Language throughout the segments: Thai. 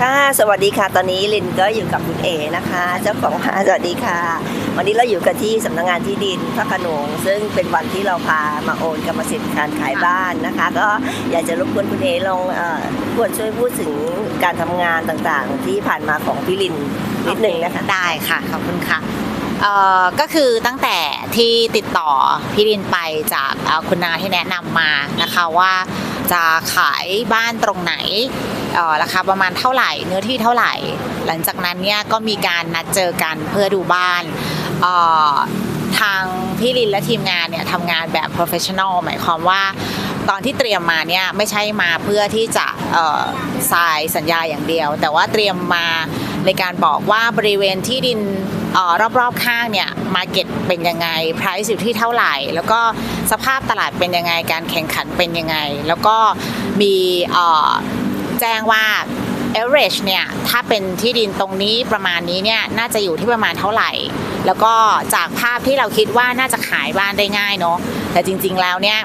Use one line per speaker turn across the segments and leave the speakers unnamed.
ค่ะ สวัสดีค่ะ ตอนนี้ลินก็อยู่กับคุณเอนะคะ เจ้าของห้างสวัสดีค่ะ วันนี้เราอยู่กันที่สำนักงานที่ดินพระขนงซึ่งเป็นวันที่เราพามาโอนกรรมสิทธิ์การขายบ้านนะคะ ก็อยากจะรบกวนคุณเอลองเอ่อควรช่วยพูดถึงการทำงานต่างๆ ที่ผ่านมาของพี่ลินนิดนึงนะคะ
ได้ค่ะขอบคุณค่ะเอ่อก็คือตั้งแต่ที่ติดต่อพี่ลินไปจากเอ่อคุณนาที่แนะนำมานะคะว่าจะขายบ้านตรงไหน ราคาประมาณเท่าไหร่ เนื้อที่เท่าไหร่ หลังจากนั้นเนี่ยก็มีการนัดเจอกันเพื่อดูบ้านทางพี่ลินและทีมงานเนี่ยทำงานแบบ professional หมายความว่าตอนที่เตรียมมาเนี่ยไม่ใช่มาเพื่อที่จะเอ่อทรายสัญญาอย่างเดียว แต่ว่าเตรียมมาในการบอกว่าบริเวณที่ดินออรอบๆข้างเนี่ยมาเก็ตเป็นยังไง price อยู่ที่เท่าไหร่ แล้วก็สภาพตลาดเป็นยังไง การแข่งขันเป็นยังไง แล้วก็มีออ แจ้งว่า average เนี่ย ถ้าเป็นที่ดินตรงนี้ประมาณนี้เนี่ย น่าจะอยู่ที่ประมาณเท่าไหร่ แล้วก็จากภาพที่เราคิดว่าน่าจะขายบ้านได้ง่ายเนาะแต่จริง ๆ แล้วเนี่ย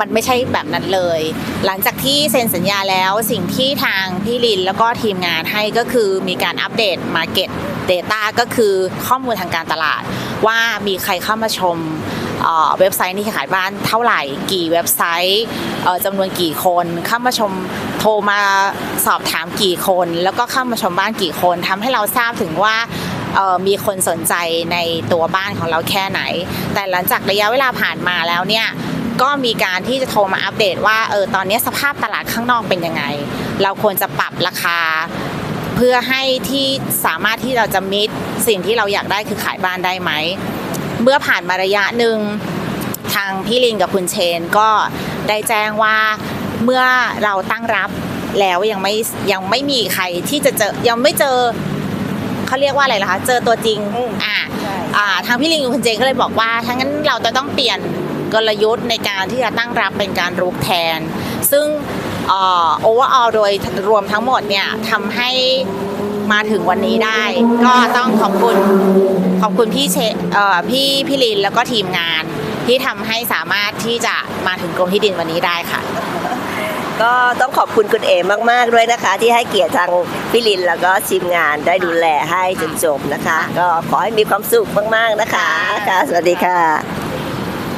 มันไม่ใช่แบบนั้นเลย หลังจากที่เซ็นสัญญาแล้วสิ่งที่ทางพี่ลินแล้วก็ทีมงานให้ก็คือมีการอัปเดต Market Data ก็คือข้อมูลทางการตลาด ว่ามีใครเข้ามาชมเว็บไซต์นี้ขายบ้านเท่าไหร่ กี่เว็บไซต์จำนวนกี่คนเข้ามาชม โทรมาสอบถามกี่คน แล้วก็เข้ามาชมบ้านกี่คนทำให้เราทราบถึงว่ามีคนสนใจในตัวบ้านของเราแค่ไหน แต่หลังจากระยะเวลาผ่านมาแล้วเนี่ยก็มีการที่จะโทรมาอัปเดตว่าเออตอนนี้สภาพตลาดข้างนอกเป็นยังไง เราควรจะปรับราคา เพื่อให้ที่สามารถที่เราจะมิดสิ่งที่เราอยากได้คือขายบ้านได้ไหม เมื่อผ่านมาระยะหนึ่งทางพี่ลินกับคุณเชนก็ได้แจ้งว่า เมื่อเราตั้งรับแล้วยังไม่ยังไม่มีใครที่จะเจอยังไม่เจอเขาเรียกว่าอะไรล่ะคะเจอตัวจริง
อืม
อ่า
ใช่
อ่าทางพี่ลิงกับคุณเจนก็เลยบอกว่าทั้างนั้นเราจะต้องเปลี่ยนกลยุทธ์ในการที่จะตั้งรับเป็นการรุกแทน ซึ่งโอเวอร์ออโดยรวมทั้งหมดเนี่ยทำให้มาถึงวันนี้ได้ ก็ต้องขอบคุณขอบคุณพี่เชเอ่อพี่พี่ลินแล้วก็ทีมงานที่ทำให้สามารถที่จะมาถึงกรมที่ดินวันนี้ได้ค่ะ
ก็ต้องขอบคุณคุณเอ๋มากๆด้วยนะคะ ที่ให้เกียรติทางพี่ลินแล้วก็ทีมงานได้ดูแลให้จนจบนะคะ ก็ขอให้มีความสุขมากๆนะคะค่ะสวัสดีค่ะ